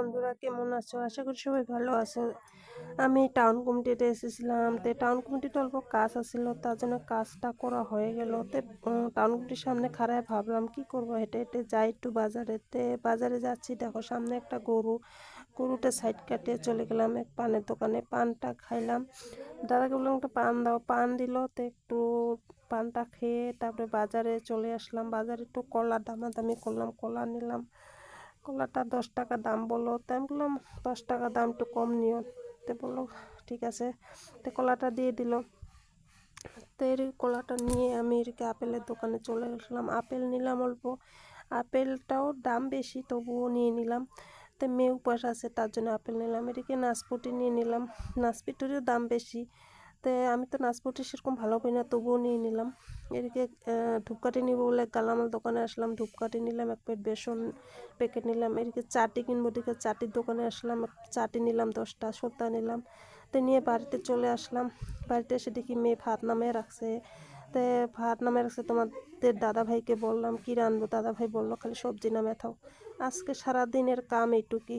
বন্ধুরা, কেমন আছো? আশা করি সবাই ভালো আছো। আমি টাউন কমিটিতে এসেছিলাম। তো টাউন কমিটিতে অল্প কাজ আছিল, তার জন্য কাজটা করা হয়ে গেল। তো টাউন কমিটির সামনে খাড়ায় ভাবলাম, কি করব? হেঁটে হেঁটে যাই একটু বাজারে। তে, বাজারে যাচ্ছি, দেখো সামনে একটা গরু। গরুটা সাইড কাটিয়ে চলে গেলাম এক পানের দোকানে। পানটা খাইলাম। দাদাকে বললাম, একটা পান দাও। পান দিল, তো একটু পানটা খেয়ে তারপরে বাজারে চলে আসলাম। বাজারে একটু কলা দামাদামি করলাম, কলা নিলাম। কলাটা দশ টাকা দাম বলল। তো আমি বললাম, দশ টাকা দাম একটু কম নিও। তো বলল, ঠিক আছে। তো কলাটা দিয়ে দিল। তো এর কলাটা নিয়ে আমি এদিকে আপেলের দোকানে চলে আসলাম। আপেল নিলাম অল্প। আপেলটাও দাম বেশি, তবুও নিয়ে নিলাম। তো মেয়ে উপাস আছে, তার জন্য আপেল নিলাম। এদিকে নাশপাতি নিয়ে নিলাম। নাশপাতিরও দাম বেশি। তো আমি তো নাশপাতি সেরকম ভালো পাই না, তবুও নিয়ে নিলাম। এদিকে ধূপকাঠি নিব বলে গালামাল দোকানে আসলাম, ধূপকাঠি নিলাম, এক প্লেট বেসন প্যাকেট নিলাম, এদিকে চাটি কিনবো, এদিকে চাটির দোকানে আসলাম চাটি নিলাম, দশটা সত্তা নিলাম। তো নিয়ে বাড়িতে চলে আসলাম, বাড়িতে এসে দেখি মেয়ে ভাত নামে রাখছে। তো ভাত নামিয়ে রাখছে, তোমাদের দাদা ভাইকে বললাম, কি রানবো দাদা ভাই বলল, খালি সবজি নামে থাও আজকে সারাদিনের কাম এইটুকুই।